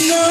Krishna